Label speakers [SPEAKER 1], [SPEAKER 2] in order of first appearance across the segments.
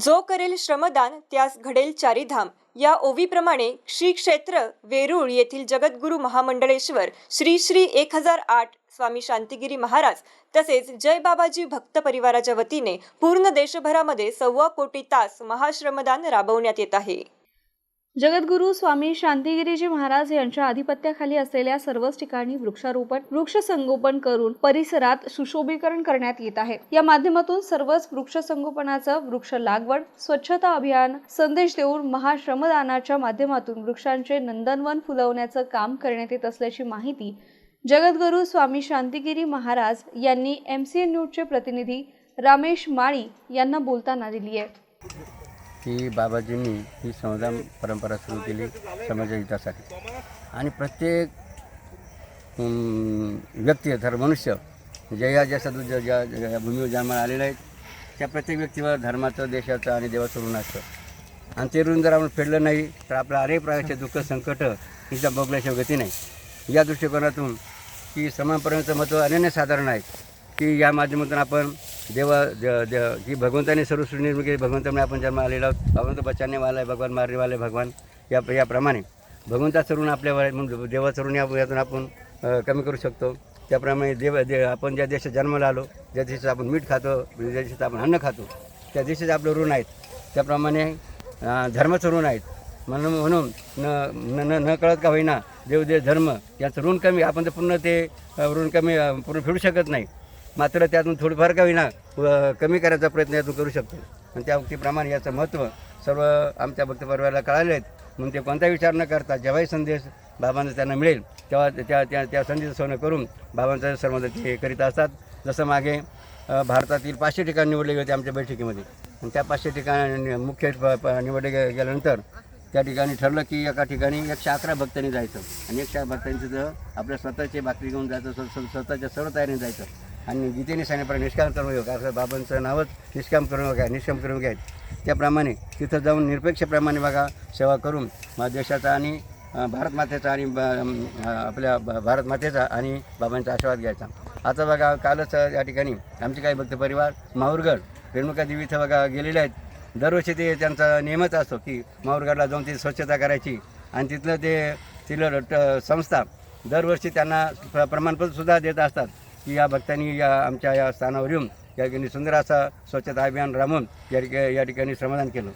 [SPEAKER 1] जो करेल श्रमदान त्यास घडेल चारीधाम. या ओवीप्रमाणे श्री क्षेत्र वेरूळ येथील जगद्गुरू महामंडळेश्वर श्री श्री एक हजार आठ स्वामी शांतिगिरी महाराज तसेच जय बाबाजी भक्त परिवाराच्या वतीने पूर्ण देशभरामध्ये सव्वा कोटी तास महाश्रमदान राबवण्यात येत आहे.
[SPEAKER 2] जगद्गुरू स्वामी शांतिगिरीजी महाराज यांच्या आधिपत्याखाली असलेल्या सर्वच ठिकाणी वृक्षारोपण वृक्ष संगोपन करून परिसरात सुशोभीकरण करण्यात येत आहे. या माध्यमातून सर्वच वृक्ष संगोपनाचं वृक्ष लागवड स्वच्छता अभियान संदेश देऊन महाश्रमदानाच्या माध्यमातून वृक्षांचे नंदनवन फुलवण्याचं काम करण्यात येत असल्याची माहिती जगद्गुरू स्वामी शांतिगिरी महाराज यांनी एम सी एन न्यूजचे प्रतिनिधी रामेश माळी यांना बोलताना दिली आहे.
[SPEAKER 3] की बाबाजींनी ही संविधान परंपरा सुरू केली समाजाच्या हितासाठी आणि प्रत्येक व्यक्ती तर मनुष्य ज्या या ज्या सदू ज्या ज्या ज्या भूमीवर जन्माला आलेल्या आहेत. त्या प्रत्येक व्यक्तीवर धर्माचं देशाचं आणि देवाचं ऋण असतं. आणि ते ऋण जर आपण फेडलं नाही तर आपलं अनेक प्रकारचे दुःख संकट हिचा बघल्याशिवाय गती नाही. या दृष्टिकोनातून की समानपर्यंत महत्त्व अनन्यसाधारण आहे. की या माध्यमातून आपण देवा द- द- की भगवंताने सर्व निर्मिती केली. भगवंतामुळे आपण जन्म आलेला आहोत. भगवंत बचाने वाला आहे भगवान मारणे आहे भगवान. या याप्रमाणे भगवंताचं ऋण आपल्यावर आहे म्हणून देवाचं ऋण या- यातून आपण कमी करू शकतो. त्याप्रमाणे देव दे आपण ज्या देशात जन्माला आलो ज्या देशात आपण मीठ खातो म्हणजे ज्या देशात आपण अन्न खातो त्या देशात आपलं ऋण आहेत. त्याप्रमाणे अ, धर्माचं ऋण आहेत. म्हणून म्हणून न न न- न कळत का होईना देव देव धर्म याचं ऋण कमी आपण तर पूर्ण ते ऋण कमी पूर्ण फेडू शकत नाही. मात्र त्यातून थोडंफार का होईना कमी करायचा प्रयत्न यातून करू शकतो. आणि त्या उक्तीप्रमाणे याचं महत्त्व सर्व आमच्या भक्तपरवाला कळाले आहेत म्हणून ते कोणता विचार न करता जेव्हाही संदेश बाबांना त्यांना मिळेल तेव्हा त्या त्या त्या संधीचं सोनं करून बाबांचं सर्व ते करीत असतात. जसं मागे भारतातील पाचशे ठिकाण निवडले गेले होते आमच्या बैठकीमध्ये. आणि त्या पाचशे ठिकाणी मुख्य प- प- निवडले गे- गेल्यानंतर त्या ठिकाणी ठरलं की एका ठिकाणी एकशे अकरा भक्तांनी जायचं. आणि एकशे भक्तांचं जर आपल्या स्वतःचे बाकरी घेऊन जायचं स्वतःच्या सर्व तयारीने जायचं आणि गीतेने सांगितल्याप्रमाणे निष्काम करून घेऊ. बाबांचं नावच निष्काम करून घ्या निष्काम करून आहेत त्याप्रमाणे तिथं जाऊन निरपेक्षप्रमाणे बघा सेवा करून देशाचा आणि भारत मातेचा आणि ब- आपल्या भारत मातेचा आणि बाबांचा आशीर्वाद घ्यायचा. आता बघा कालच या ठिकाणी आमचे काही भक्त परिवार माहूरगड रेणुका देवी इथं बघा गेलेले आहेत. दरवर्षी ते त्यांचा नियमच असतो की माहूरगडला जाऊन ती स्वच्छता करायची. आणि तिथलं ते तिथलं ट- संस्था दरवर्षी त्यांना प्र- प्रमाणपत्रसुद्धा देत असतात. की या भक्तांनी या आमच्या या स्थानावर येऊन या ठिकाणी सुंदर असा स्वच्छता अभियान राबवून या ठिकाणी या ठिकाणी श्रमदान केलं.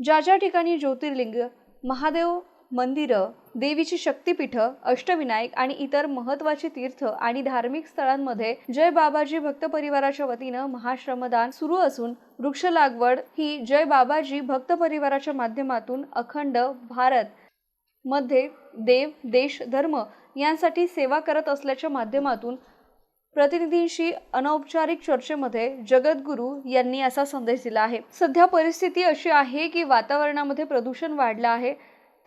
[SPEAKER 2] ज्या ज्या ठिकाणी ज्योतिर्लिंग महादेव मंदिरं देवीची शक्तीपीठं अष्टविनायक आणि इतर महत्वाची तीर्थ आणि धार्मिक स्थळांमध्ये जय बाबाजी भक्त परिवाराच्या वतीनं महाश्रमदान सुरू असून वृक्ष लागवड ही जय बाबाजी भक्त परिवाराच्या माध्यमातून अखंड भारत मध्ये देव देश धर्म यांसाठी सेवा करत असल्याच्या माध्यमातून प्रतिनिधींशी अनौपचारिक चर्चेमध्ये जगद्गुरू यांनी असा संदेश दिला आहे. सध्या परिस्थिती अशी आहे की वातावरणामध्ये प्रदूषण वाढलं आहे.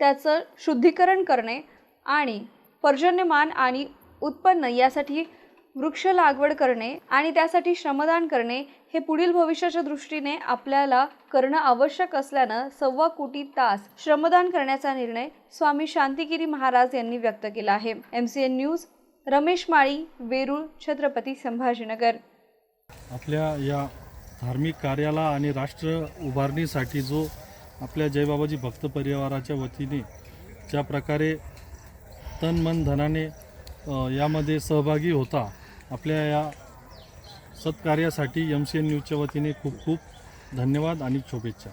[SPEAKER 2] त्याचं शुद्धीकरण करणे आणि पर्जन्यमान आणि उत्पन्न यासाठी वृक्ष लागवड करणे आणि त्यासाठी श्रमदान करणे हे पुढील भविष्याच्या दृष्टीने आपल्याला करणं आवश्यक असल्यानं सव्वा कोटी तास श्रमदान करण्याचा निर्णय स्वामी शांतिगिरी महाराज यांनी व्यक्त केला आहे. M C N news Ramesh Mali Verul Chhatrapati Sambhajinagar.
[SPEAKER 4] आपल्या या धार्मिक कार्याला आणि राष्ट्र उभारणीसाठी जो आपल्या जयबाबाजी भक्त परिवाराच्या वतीने ज्या प्रकारे तन मन धनाने यामध्ये सहभागी होता आपल्या या सत्कार्यासाठी एम सी एन न्यूजच्या वतीने खूप खूप धन्यवाद आणि शुभेच्छा.